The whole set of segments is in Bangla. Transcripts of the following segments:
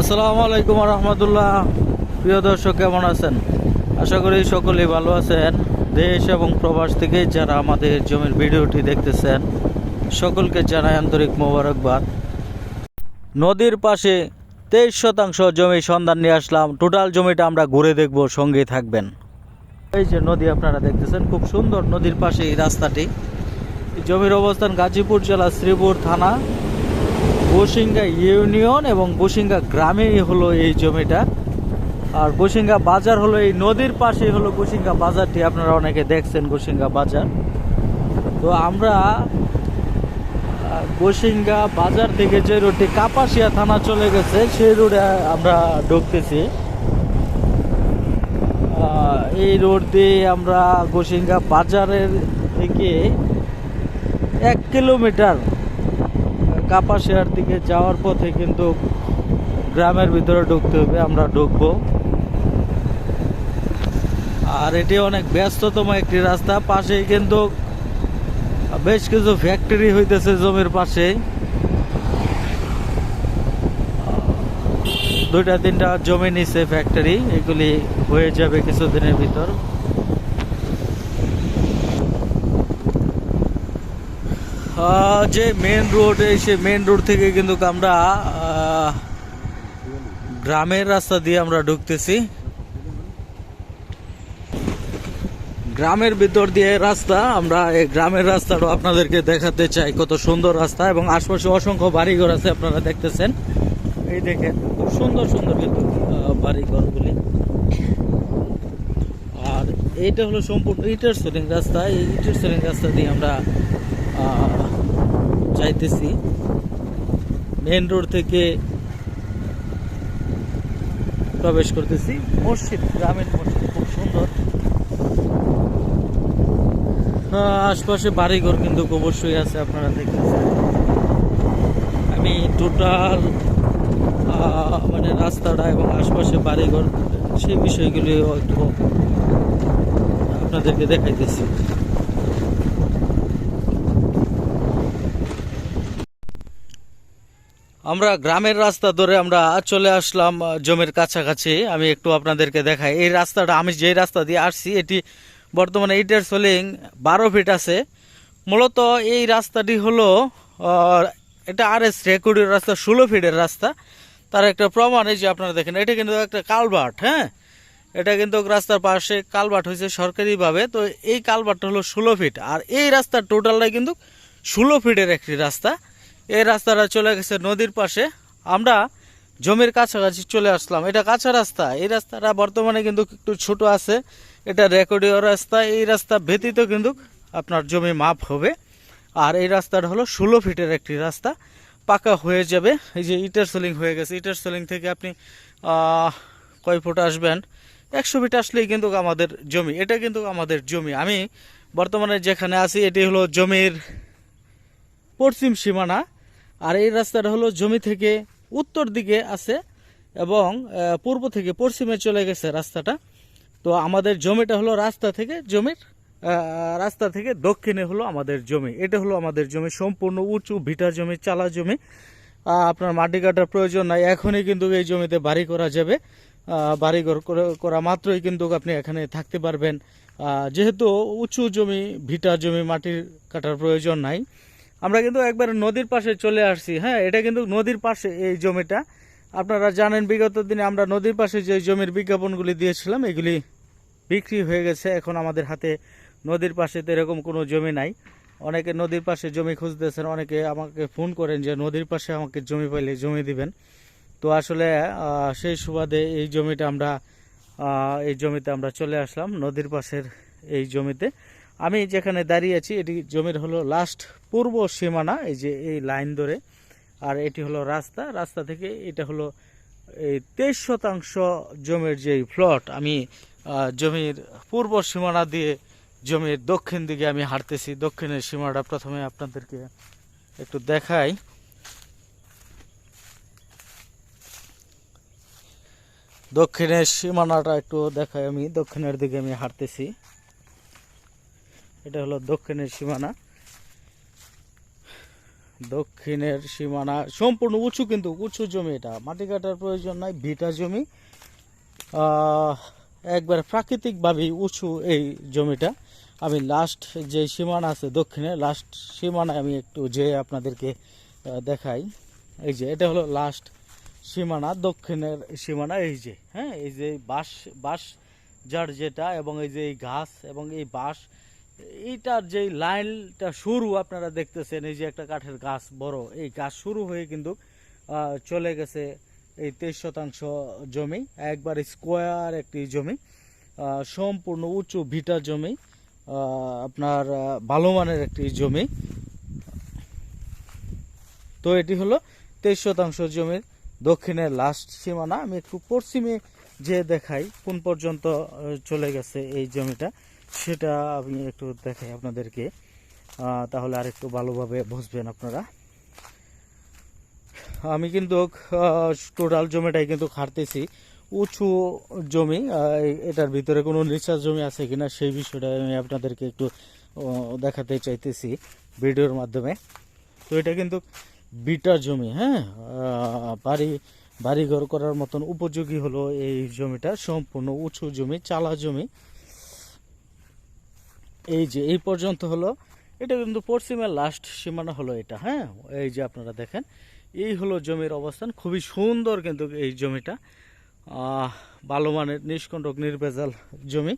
আসসালামু আলাইকুম রহমতুল্লাহ। প্রিয় দর্শক, কেমন আছেন? আশা করি সকলেই ভালো আছেন। দেশ এবং প্রবাস থেকে যারা আমাদের জমির ভিডিওটি দেখতেছেন, সকলকে জানাই আন্তরিক মোবারকবাদ। নদীর পাশে তেইশ শতাংশ জমি সন্ধান নিয়ে আসলাম। টোটাল জমিটা আমরা ঘুরে দেখব, সঙ্গেই থাকবেন। এই যে নদী আপনারা দেখতেছেন, খুব সুন্দর নদীর পাশে এই রাস্তাটি। জমির অবস্থান গাজীপুর জেলা শ্রীপুর থানা। বসিঙ্গা ইউনিয়ন এবং বসিঙ্গা গ্রামেই হলো এই জমিটা। আর বসিঙ্গা বাজার হলো এই নদীর পাশে হলো বসিঙ্গা বাজারটি। আপনারা অনেকে দেখছেন বসিঙ্গা বাজার। তো আমরা বসিঙ্গা বাজার থেকে যে রোডটি কাপাসিয়া থানা চলে গেছে, সেই রোডে আমরা ঢুকতেছি। এই রোড দিয়ে আমরা গোসিঙ্গা বাজারের থেকে এক কিলোমিটার কাপাসিয়ার দিকে যাওয়ার পথে কিন্তু গ্রামের ভিতরে ঢুকতে হবে, আমরা ঢুকবো। আর এটি অনেক ব্যস্ততম একটি রাস্তা, পাশেই কিন্তু বেশ কিছু ফ্যাক্টরি হইতেছে জমির পাশে। দুইটা তিনটা জমি নিছে ফ্যাক্টরি এগুলি হয়ে যাবে কিছুদিনের ভিতর। যে মেন রোড সেই মেন রোড থেকে কিন্তু আমরা গ্রামের রাস্তা দিয়ে আমরা ঢুকতেছি। গ্রামের ভিতর দিয়ে রাস্তা, আমরা এই গ্রামের রাস্তাটা আপনাদেরকে দেখাতে চাই কত সুন্দর রাস্তা এবং আশপাশে অসংখ্য বাড়িঘর আছে, আপনারা দেখতেছেন। এই দেখেন, খুব সুন্দর সুন্দর কিন্তু বাড়িঘরগুলি। আর এইটা হলো সম্পূর্ণ ইটের সেলিং রাস্তা। এই ইটের সেলিং রাস্তা দিয়ে আমরা যাইতেছি। মেন রোড থেকে প্রবেশ করতেছি। মসজিদ গ্রামের মসজিদ, খুব সুন্দর। আশপাশে বাড়িঘর কিন্তু অবশ্যই আছে, আপনারা দেখতেছেন। আমি টোটাল মানে রাস্তাটা এবং আশপাশে বাড়িঘর সেই বিষয়গুলি একটু আপনাদেরকে দেখাইতেছি। আমরা গ্রামের রাস্তা ধরে আমরা চলে আসলাম জমির কাছাকাছি। আমি একটু আপনাদেরকে দেখাই। এই রাস্তাটা, আমি যে রাস্তা দিয়ে আসছি, এটি বর্তমানে ইটের সোলিং বারো ফিট আছে। মূলত এই রাস্তাটি হলো এটা আর এস রেকর্ডের রাস্তা, ষোলো ফিটের রাস্তা। তার একটা প্রমাণ এই যে আপনারা দেখেন, এটা কিন্তু একটা কালভার্ট হ্যাঁ? এটা কিন্তু রাস্তার পাশে কালভার্ট হয়েছে সরকারিভাবে। তো এই কালভার্টটা হলো ষোলো ফিট। আর এই রাস্তার টোটালটাই কিন্তু ষোলো ফিটের একটি রাস্তা। এই রাস্তাটা চলে গেছে নদীর পাশে। আমরা জমির কাছাকাছি চলে আসলাম। এটা কাঁচা রাস্তা। এই রাস্তাটা বর্তমানে কিন্তু একটু ছোট আছে। এটা রেকর্ডীয় রাস্তা। এই রাস্তা ব্যতীত কিন্তু আপনার জমি মাপ হবে। আর এই রাস্তাটা হলো ষোলো ফিটের একটি রাস্তা। পাকা হয়ে যাবে। এই যে ইটার সোলিং হয়ে গেছে। ইটার সোলিং থেকে আপনি কয় ফুট আসবেন? একশো ফিট আসলেই কিন্তু আমাদের জমি। এটা কিন্তু আমাদের জমি। আমি বর্তমানে যেখানে আছি, এটি হলো জমির পশ্চিম সীমানা। আর এই রাস্তাটা হলো জমি থেকে উত্তর দিকে আছে এবং পূর্ব থেকে পশ্চিমে চলে গেছে রাস্তাটা। তো আমাদের জমিটা হলো রাস্তা থেকে জমির রাস্তা থেকে দক্ষিণে হলো আমাদের জমি। এটা হলো আমাদের জমি, সম্পূর্ণ উঁচু, ভিটা জমি, চালা জমি। আপনার মাটি কাটার প্রয়োজন নাই, এখনই কিন্তু এই জমিতে বাড়ি করা যাবে। বাড়ি করা মাত্রই কিন্তু আপনি এখানে থাকতে পারবেন। যেহেতু উঁচু জমি, ভিটা জমি মাটির কাটার প্রয়োজন নাই। আমরা কিন্তু একবার নদীর পাশে চলে আসছি হ্যাঁ এটা কিন্তু নদীর পাশে এই জমিটা। আপনারা জানেন, বিগত দিনে আমরা নদীর পাশে যে জমির বিজ্ঞাপনগুলি দিয়েছিলাম, এগুলি বিক্রি হয়ে গেছে। এখন আমাদের হাতে নদীর পাশে তো এরকম কোনো জমি নাই। অনেকে নদীর পাশে জমি খুঁজতেছেন, অনেকে আমাকে ফোন করেন যে, নদীর পাশে আমাকে জমি পাইলে জমি দিবেন। তো আসলে সেই সুবাদে এই জমিটা আমরা এই জমিতে আমরা চলে আসলাম, নদীর পাশের এই জমিতে। আমি যেখানে দাঁড়িয়ে আছি, এটি জমির হলো লাস্ট পূর্ব সীমানা, এই যে এই লাইন ধরে। আর এটি হলো রাস্তা। রাস্তা থেকে এটা হলো এই তেইশ শতাংশ জমির যে প্লট আমি জমির পূর্ব সীমানা দিয়ে জমির দক্ষিণ দিকে আমি হাঁটতেছি। দক্ষিণের সীমানাটা প্রথমে আপনাদেরকে একটু দেখাই। দক্ষিণের সীমানাটা একটু দেখাই আমি। দক্ষিণের দিকে আমি হাঁটতেছি। এটা হলো দক্ষিণের সীমানা। দক্ষিণের সীমানা সম্পূর্ণ উঁচু কিন্তু, উঁচু জমি এটা। মাটি কাটার প্রয়োজন নাই ভিটা জমি। একবার প্রাকৃতিকভাবেই উঁচু এই জমিটা। আমি লাস্ট যে সীমানা আছে দক্ষিণে লাস্ট সীমানায় আমি একটু যে আপনাদেরকে দেখাই। এই যে, এটা হলো লাস্ট সীমানা, দক্ষিণের সীমানা। এই যে হ্যাঁ এই যে বাঁশ বাঁশ যার যেটা এবং এই যে এই ঘাস এবং এই বাঁশ এইটার যে লাইনটা শুরু আপনারা দেখতেছেন, এই যে একটা কাঠের গাছ বড়, এই গাছ শুরু হয়ে কিন্তু চলে গেছে এই তেইশ শতাংশ জমি, একবার স্কোয়ার একটি জমি সম্পূর্ণ উঁচু ভিটা জমি আপনার ভালো মানের একটি জমি। তো এটি হলো তেইশ শতাংশ জমির দক্ষিণের লাস্ট সীমানা। আমি একটু পশ্চিমে যে দেখাই, কোন পর্যন্ত চলে গেছে এই জমিটা। সেটা আমি একটু দেখাই আপনাদেরকে। তাহলে আর একটু ভালোভাবে বুঝবেন আপনারা। আমি কিন্তু টোটাল জমিটাই কিন্তু খাটতেছি। উঁচু জমি এটার ভিতরে কোনো নিচা জমি আছে কিনা সেই বিষয়টা আমি আপনাদেরকে একটু দেখাতে চাইতেছি ভিডিওর মাধ্যমে। তো এটা কিন্তু বিটা জমি হ্যাঁ? বাড়ি, বাড়িঘর করার মতন উপযোগী হলো এই জমিটা। সম্পূর্ণ উঁচু জমি, চালা জমি। এই যে, এই পর্যন্ত হলো। এটা কিন্তু পশ্চিমের লাস্ট সীমানা হলো এটা হ্যাঁ? এই যে আপনারা দেখেন, এই হলো জমির অবস্থান। খুবই সুন্দর কিন্তু এই জমিটা। ভালো মানের নিষ্কণ্টক নির্ভেজাল জমি।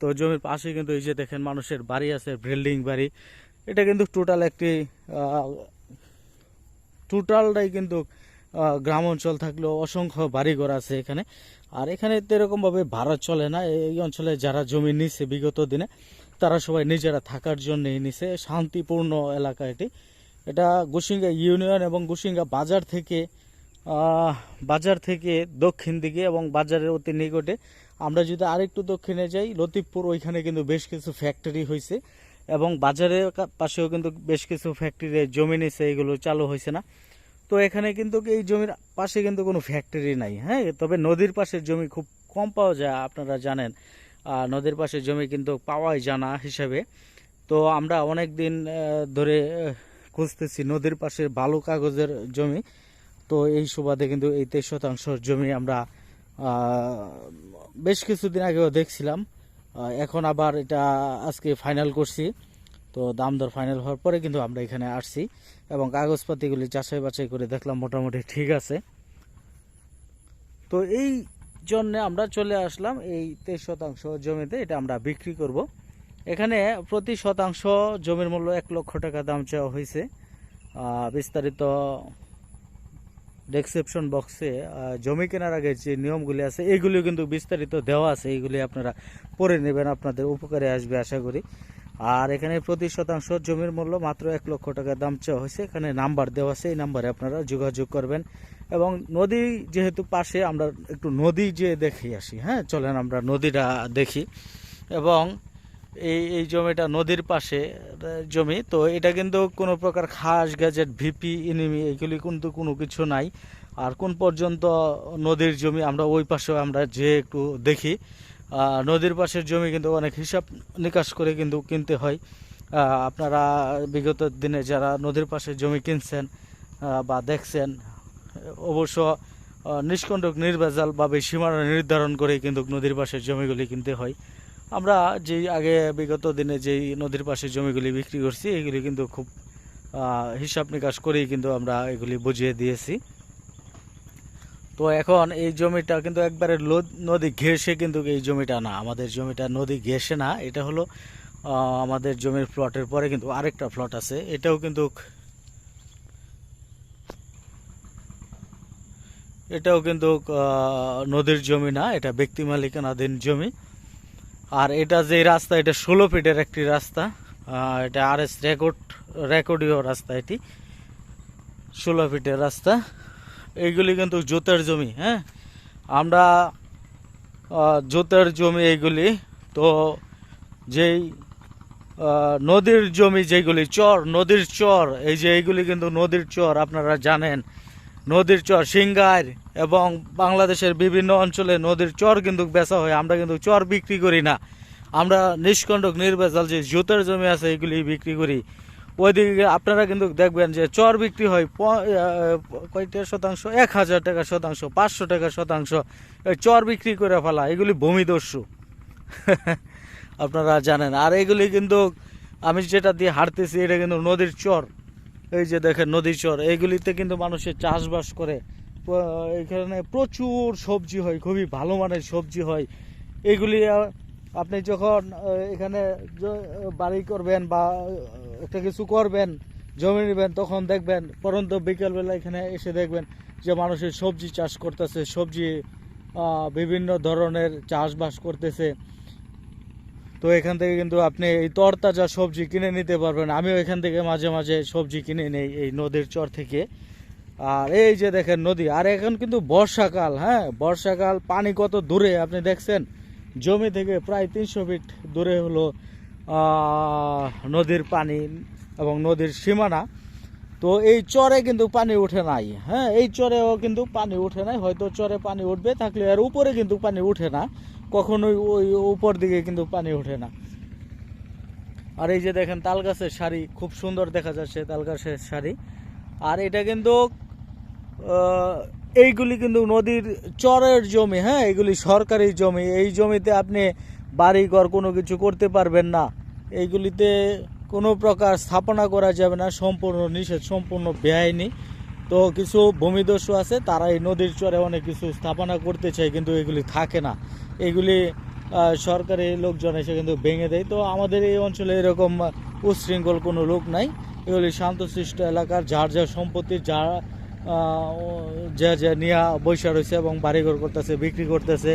তো জমির পাশে কিন্তু এই যে দেখেন, মানুষের বাড়ি আছে, বিল্ডিং বাড়ি। এটা কিন্তু টোটাল একটি টোটালটাই কিন্তু গ্রাম অঞ্চল থাকলেও অসংখ্য বাড়িঘর আছে এখানে। আর এখানে তো এরকমভাবে ভাড়া চলে না। এই অঞ্চলে যারা জমি নিচ্ছে বিগত দিনে তারা সবাই নিজেরা থাকার জন্যই নিছে। শান্তিপূর্ণ এলাকা এটি। এটা গুসিঙ্গা ইউনিয়ন এবং গুসিঙ্গা বাজার থেকে বাজার থেকে দক্ষিণ দিকে এবং বাজারের অতি নিকটে। আমরা যদি আরেকটু দক্ষিণে যাই, লতিফপুর ওইখানে কিন্তু বেশ কিছু ফ্যাক্টরি হয়েছে এবং বাজারের পাশেও কিন্তু বেশ কিছু ফ্যাক্টরি জমি নিছে, এগুলো চালু হয়েছে না। তো এখানে কিন্তু এই জমির পাশে কিন্তু কোনো ফ্যাক্টরি নাই হ্যাঁ? তবে নদীর পাশের জমি খুব কম পাওয়া যায়, আপনারা জানেন। নদীর পাশের জমি কিন্তু পাওয়াই জানা হিসাবে। তো আমরা অনেক দিন ধরে খুঁজতেছি নদীর পাশে বালু কাগজের জমি। তো এই সুবাদে কিন্তু এই তেইশ শতাংশ জমি আমরা বেশ কিছুদিন আগেও দেখছিলাম। এখন আবার এটা আজকে ফাইনাল করছি। তো দাম দর ফাইনাল হওয়ার পরে কিন্তু আমরা এখানে আসছি এবং কাগজপাতিগুলি যাচাই বাছাই করে দেখলাম মোটামুটি ঠিক আছে। তো এই জন্য আমরা চলে আসলাম এই তেইশ শতাংশ জমিতে, এটা আমরা বিক্রি করব। এখানে প্রতি শতাংশ জমির মূল্য এক লক্ষ টাকা দাম চাওয়া হয়েছে। বিস্তারিত ডেসক্রিপশন বক্সে জমি কেনার আগে যে নিয়মগুলি আছে, এগুলি কিন্তু বিস্তারিত দেওয়া আছে এইগুলি আপনারা পড়ে নেবেন, আপনাদের উপকারে আসবে আশা করি। আর এখানে প্রতি শতাংশ জমির মূল্য মাত্র এক লক্ষ টাকা দাম চাওয়া হয়েছে। এখানে নাম্বার দেওয়া আছে, এই নাম্বারে আপনারা যোগাযোগ করবেন। এবং নদী যেহেতু পাশে, আমরা একটু নদী যে দেখে আসি হ্যাঁ? চলেন আমরা নদীটা দেখি। এবং এই এই জমিটা নদীর পাশে জমি, তো এটা কিন্তু কোনো প্রকার খাস গ্যাজেট, ভিপি ইনিমি এগুলি কিন্তু কোনো কিছু নাই। আর কোন পর্যন্ত নদীর জমি, আমরা ওই পাশেও আমরা যে একটু দেখি। নদীর পাশের জমি কিন্তু অনেক হিসাব নিকাশ করে কিন্তু কিনতে হয়। আপনারা বিগত দিনে যারা নদীর পাশে জমি কিনছেন বা দেখছেন অবশ্য আহ, নিষ্কণ্টক নির্ভেজালভাবে সীমানা নির্ধারণ করে কিন্তু নদীর পাশের জমিগুলি কিনতে হয়। আমরা যেই আগে বিগত দিনে যেই নদীর পাশে জমিগুলি বিক্রি করছি এগুলি কিন্তু খুব হিসাব নিকাশ করেই কিন্তু আমরা এগুলি বুঝিয়ে দিয়েছি। তো এখন এই জমিটা কিন্তু একবারে নদী ঘেঁষে কিন্তু এই জমিটা না আমাদের জমিটা নদী ঘেঁষে না এটা হলো আমাদের জমির প্লটের পরে কিন্তু আরেকটা প্লট আছে। এটাও কিন্তু এটাও কিন্তু নদীর জমি না, এটা ব্যক্তি মালিকানাধীন জমি। আর এটা যে রাস্তা, এটা ষোলো ফিটের একটি রাস্তা এটা আর এস রেকর্ড রেকর্ডীয় রাস্তা এটি, ষোলো ফিটের রাস্তা। এইগুলি কিন্তু জোতের জমি হ্যাঁ? আমরা জোতের জমি এইগুলি, তো যেই নদীর জমি যেগুলি চর, নদীর চর, এই যে এইগুলি কিন্তু নদীর চর, আপনারা জানেন। নদীর চর সিঙ্গার এবং বাংলাদেশের বিভিন্ন অঞ্চলে নদীর চর কিন্তু বেচা হয়, আমরা কিন্তু চর বিক্রি করি না। আমরা নিষ্কণ্টক নির্বেজাল যে জুতের জমি আছে, এগুলি বিক্রি করি। ওইদিকে আপনারা কিন্তু দেখবেন যে চর বিক্রি হয় কয়টা শতাংশ? এক হাজার টাকা শতাংশ, পাঁচশো টাকা শতাংশ। এই চর বিক্রি করে ফেলা, এগুলি ভূমিদস্যু। আপনারা জানেন। আর এগুলি কিন্তু আমি যেটা দিয়ে হাঁটতেছি, এটা কিন্তু নদীর চর। এই যে দেখেন নদীর চর এইগুলিতে কিন্তু মানুষের চাষবাস করে। এখানে প্রচুর সবজি হয়, খুবই ভালো মানের সবজি হয়। এগুলি আপনি যখন এখানে বাড়ি করবেন বা একটা কিছু করবেন, জমি নেবেন, তখন দেখবেন, পরন্ত বিকেলবেলা এখানে এসে দেখবেন যে মানুষের সবজি চাষ করতেছে, সবজি বিভিন্ন ধরনের চাষবাস করতেছে। তো এখান থেকে কিন্তু আপনি এই তরতাজা সবজি কিনে নিতে পারবেন। আমিও এখান থেকে মাঝে মাঝে সবজি কিনে নেই এই নদীর চর থেকে। আর এই যে দেখেন নদী, আর এখন কিন্তু বর্ষাকাল হ্যাঁ? বর্ষাকাল, পানি কত দূরে, আপনি দেখছেন? জমি থেকে প্রায় তিনশো ফিট দূরে হলো নদীর পানি এবং নদীর সীমানা। তো এই চরে কিন্তু পানি উঠে নাই হ্যাঁ? এই চরেও কিন্তু পানি উঠে নাই, হয়তো চরে পানি উঠবে, থাকলে আর উপরে কিন্তু পানি উঠে না, কখনোই ওই উপর দিকে কিন্তু পানি ওঠে না। আর এই যে দেখেন তাল গাছের শাড়ি খুব সুন্দর দেখা যাচ্ছে তাল গাছের শাড়ি আর এটা কিন্তু এইগুলি কিন্তু নদীর চরের জমি হ্যাঁ? এগুলি সরকারি জমি। এই জমিতে আপনি বাড়ি ঘর কোনো কিছু করতে পারবেন না। এইগুলিতে কোনো প্রকার স্থাপনা করা যাবে না। সম্পূর্ণ নিষেধ সম্পূর্ণ বেআইনি। তো কিছু ভূমিদস্যু আছে তারা এই নদীর চরে অনেক কিছু স্থাপনা করতে চায় কিন্তু এগুলি থাকে না। এগুলি সরকারি লোকজন এসে কিন্তু ভেঙে দেয়। তো আমাদের এই অঞ্চলে এরকম আহ, উচ্ছৃঙ্খল কোনো লোক নাই। এগুলি শান্তশিষ্ট এলাকার যার যার সম্পত্তি যা আহ, যা যা নিয়ে বৈশা রয়েছে এবং বাড়িঘর করতেছে, বিক্রি করতেছে।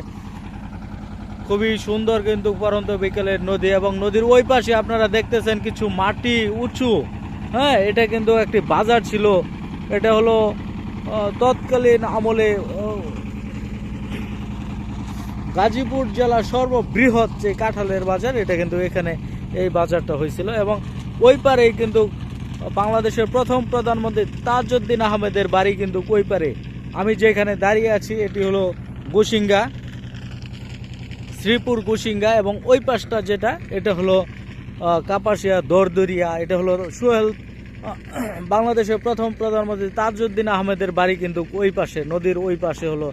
খুবই সুন্দর কিন্তু পরন্ত বিকেলের নদী এবং নদীর ওই পাশে আপনারা দেখতেছেন কিছু মাটি উঁচু। হ্যাঁ এটা কিন্তু একটি বাজার ছিল। এটা হলো তৎকালীন আমলে গাজীপুর জেলার সর্ববৃহৎ যে কাঁঠালের বাজার, এটা কিন্তু এখানে এই বাজারটা হয়েছিল এবং ওই পারেই কিন্তু বাংলাদেশের প্রথম প্রধানমন্ত্রী তাজউদ্দিন আহমেদের বাড়ি কিন্তু ওই পারে আমি যেখানে দাঁড়িয়ে আছি, এটি হলো গোসিঙ্গা, শ্রীপুর কুসিঙ্গা এবং ওই পাশটা যেটা, এটা হলো কাপাসিয়া দরদরিয়া, এটা হলো সোহেল বাংলাদেশের প্রথম প্রধানমন্ত্রী তাজউদ্দিন আহমেদের বাড়ি কিন্তু ওই পাশে, নদীর ওই পাশে হলো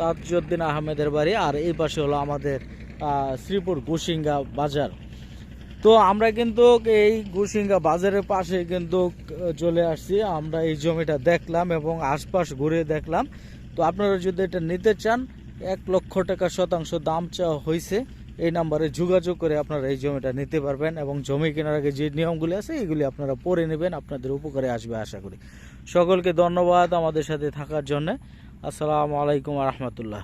তাজউদ্দিন আহমেদের বাড়ি, আর এই পাশে হলো আমাদের শ্রীপুর কুসিঙ্গা বাজার। তো আমরা কিন্তু এই গুসিঙ্গা বাজারের পাশে কিন্তু চলে আসছি। আমরা এই জমিটা দেখলাম এবং আশপাশ ঘুরে দেখলাম। তো আপনারা যদি এটা নিতে চান, এক লক্ষ টাকা শতাংশ দাম চাওয়া হয়েছে। এই নাম্বারে যোগাযোগ করে আপনারা এই জমিটা নিতে পারবেন এবং জমি কেনার আগে যে নিয়মগুলি আছে, এগুলি আপনারা পড়ে নেবেন, আপনাদের উপকারে আসবে আশা করি। সকলকে ধন্যবাদ আমাদের সাথে থাকার জন্য। আসসালামু আলাইকুম রহমতুল্লাহ।